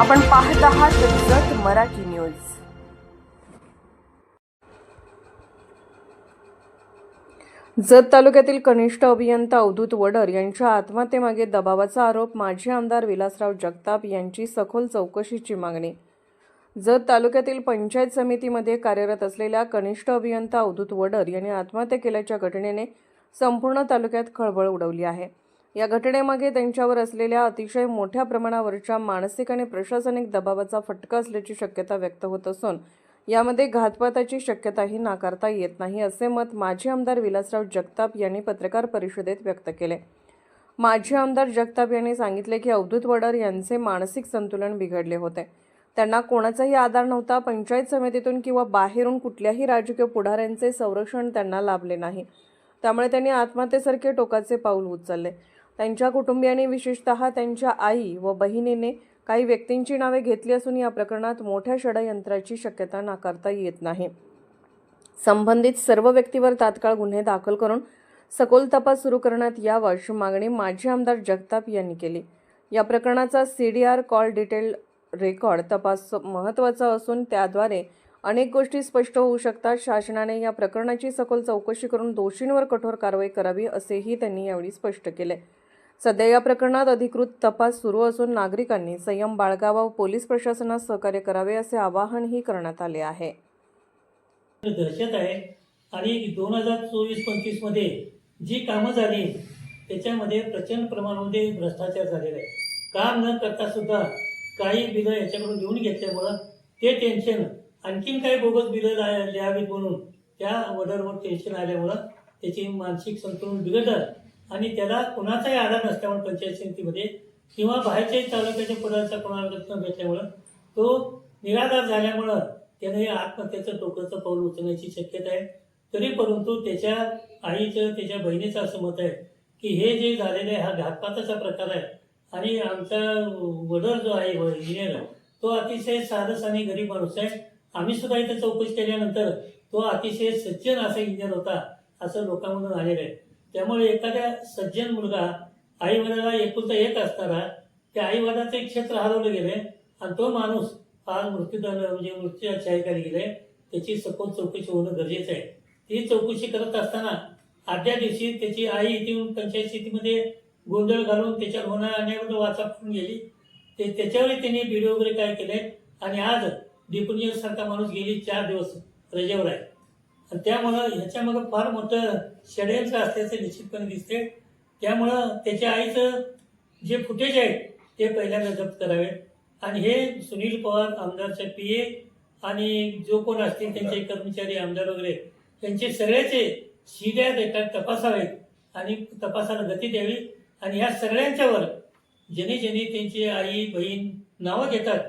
आपण पाहत आहात जत मराठी न्यूज. जत तालुक्यातील कनिष्ठ अभियंता अवधूत वडर यांच्या आत्महत्येमागे दबावाचा आरोप माजी आमदार विलासराव जगताप यांची सखोल चौकशीची मागणी. जत तालुक्यातील पंचायत समितीमध्ये कार्यरत असलेल्या कनिष्ठ अभियंता अवधूत वडर यांनी आत्महत्या केल्याच्या घटनेने संपूर्ण तालुक्यात खळबळ उडवली आहे. या घटनेमागे त्यांच्यावर असलेल्या अतिशय मोठ्या प्रमाणावरच्या मानसिक आणि प्रशासनिक दबावाचा फटका असल्याची शक्यता व्यक्त होत असून यामध्ये घातपाताची शक्यताही नाकारता येत नाही असे मत माजी आमदार विलासराव जगताप यांनी पत्रकार परिषदेत व्यक्त केले. माजी आमदार जगताप यांनी सांगितले की अवधूत वडर यांचे मानसिक संतुलन बिघडले होते. त्यांना कोणाचाही आधार नव्हता पंचायत समितीतून किंवा बाहेरून कुठल्याही राजकीय पुढाऱ्यांचे संरक्षण त्यांना लाभले नाही. त्यामुळे त्यांनी आत्महत्येसारखे टोकाचे पाऊल उचलले. त्यांच्या कुटुंबियांनी विशेषतः त्यांच्या आई व बहिणीने काही व्यक्तींची नावे घेतली असून या प्रकरणात मोठ्या षडयंत्राची शक्यता नाकारता येत नाही. संबंधित सर्व व्यक्तीवर तात्काळ गुन्हे दाखल करून सखोल तपास सुरू करण्यात यावा अशी मागणी माजी आमदार जगताप यांनी केली. या प्रकरणाचा C D R call detail record तपास महत्त्वाचा असून त्याद्वारे अनेक गोष्टी स्पष्ट होऊ शकतात. शासनाने या प्रकरणाची सखोल चौकशी करून दोषींवर कठोर कारवाई करावी असेही त्यांनी यावेळी स्पष्ट केले. सध्या या प्रकरणात अधिकृत तपास सुरू असून नागरिकांनी संयम बाळगावा व पोलीस प्रशासनास सहकार्य करावे असे आवाहनही करण्यात आले आहे. दहशत आहे आणि दोन हजार चोवीस पंचवीसमध्ये जी कामं झाली त्याच्यामध्ये प्रचंड प्रमाणामध्ये भ्रष्टाचार झालेला आहे. काम न करता सुद्धा काही बिलं याच्याकडून लिहून घेतल्यामुळं ते टेन्शन आणखीन काही बोगस बिलं लिहावीत म्हणून त्या वडरवर टेन्शन आल्यामुळं त्याची मानसिक संतुलन बिघडलं. आणि त्याला कुणाचाही आधार नसल्यामुळे पंचायत समितीमध्ये किंवा बाहेरच्याही तालुक्याच्या पुराचा कोणाला न भेटल्यामुळं तो निराधार झाल्यामुळं त्यानं हे आत्महत्येचं टोकाचं पाऊल उचलण्याची शक्यता आहे. तरी परंतु त्याच्या आईचं त्याच्या बहिणीचं असं मत आहे की हे जे झालेलं आहे हा घातपाताचा प्रकार आहे. आणि आमचा वडर जो आहे हो, इंजिनियर तो अतिशय साधस आणि गरीब माणूस आहे. आम्ही सुद्धा इथं चौकशी केल्यानंतर तो अतिशय सज्जन असा इंजिनियर होता असं लोकांमधून आलेलं आहे. त्यामुळे एखाद्या सज्जन मुलगा आई वडिलाला एकुलता एक असताना त्या आई एक क्षेत्र हरवलं गेलंय आणि तो माणूस आज मृत्यूदंड म्हणजे मृत्यूच्या छायेखाली गेले त्याची सखोल चौकशी होणं गरजेचं आहे. ती चौकशी करत असताना आदल्या दिवशी त्याची आई इथे येऊन पंचायत समितीमध्ये गोंधळ घालून त्याच्यावर होणार अन्यायाबद्दल वाचा करून गेली. ते त्याच्यावरही त्यांनी व्हिडिओ वगैरे काय केले आणि आज डिपुनियर सारखा माणूस गेली चार दिवस रजेवर आहे. आणि त्यामुळं ह्याच्यामागं फार मोठं षडयंत्र असल्याचं निश्चितपणे दिसते. त्यामुळं त्याच्या आईचं जे फुटेज आहे ते पहिल्यांदा जप्त करावे. आणि हे सुनील पवार आमदारचे पी ए आणि जो कोण असतील त्यांचे कर्मचारी आमदार वगैरे त्यांचे सगळ्याचे शिड्या देतात तपासावेत आणि तपासाला गती द्यावी. आणि ह्या सगळ्यांच्यावर ज्याने ज्याने त्यांची आई बहीण नावं घेतात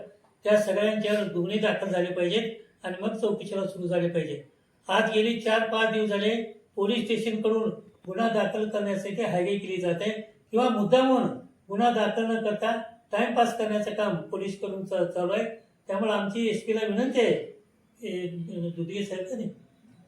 त्या सगळ्यांच्यावर गुन्हे दाखल झाले पाहिजेत आणि मग चौकशीला सुरू झाले पाहिजे आज गेली चार पाच दिवस झाले पोलीस स्टेशनकडून गुन्हा दाखल करण्यासाठी हायवे केली जाते किंवा मुद्दा म्हणून गुन्हा दाखल न करता टाइमपास करण्याचं काम पोलीसकडून चा- चालू आहे. त्यामुळे आमची एस पीला विनंती आहे. दुधगे साहेब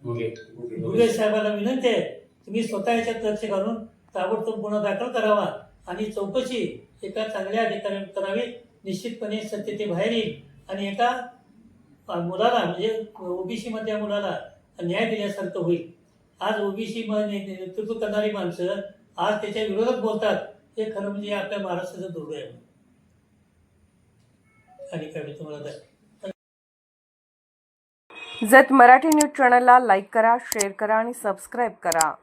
दुधगे. साहेबांना विनंती आहे. तुम्ही स्वतः याच्यात लक्ष घालून ताबडतोब गुन्हा दाखल करावा आणि चौकशी एका चांगल्या अधिकाऱ्याने करावी. निश्चितपणे सत्य ते बाहेर येईल. आणि एका मुलाला म्हणजे ओबीसी मधल्या मुलाला न्याय दिल्यासारखं होईल. आज ओबीसी नेतृत्व करणारी माणसं आज त्याच्या विरोधात बोलतात. हे खरं म्हणजे आपल्या महाराष्ट्राचं दुर्दैव आहे. आणि काय मी तुम्हाला जत मराठी न्यूज चॅनलला लाईक करा शेअर करा आणि सबस्क्राईब करा.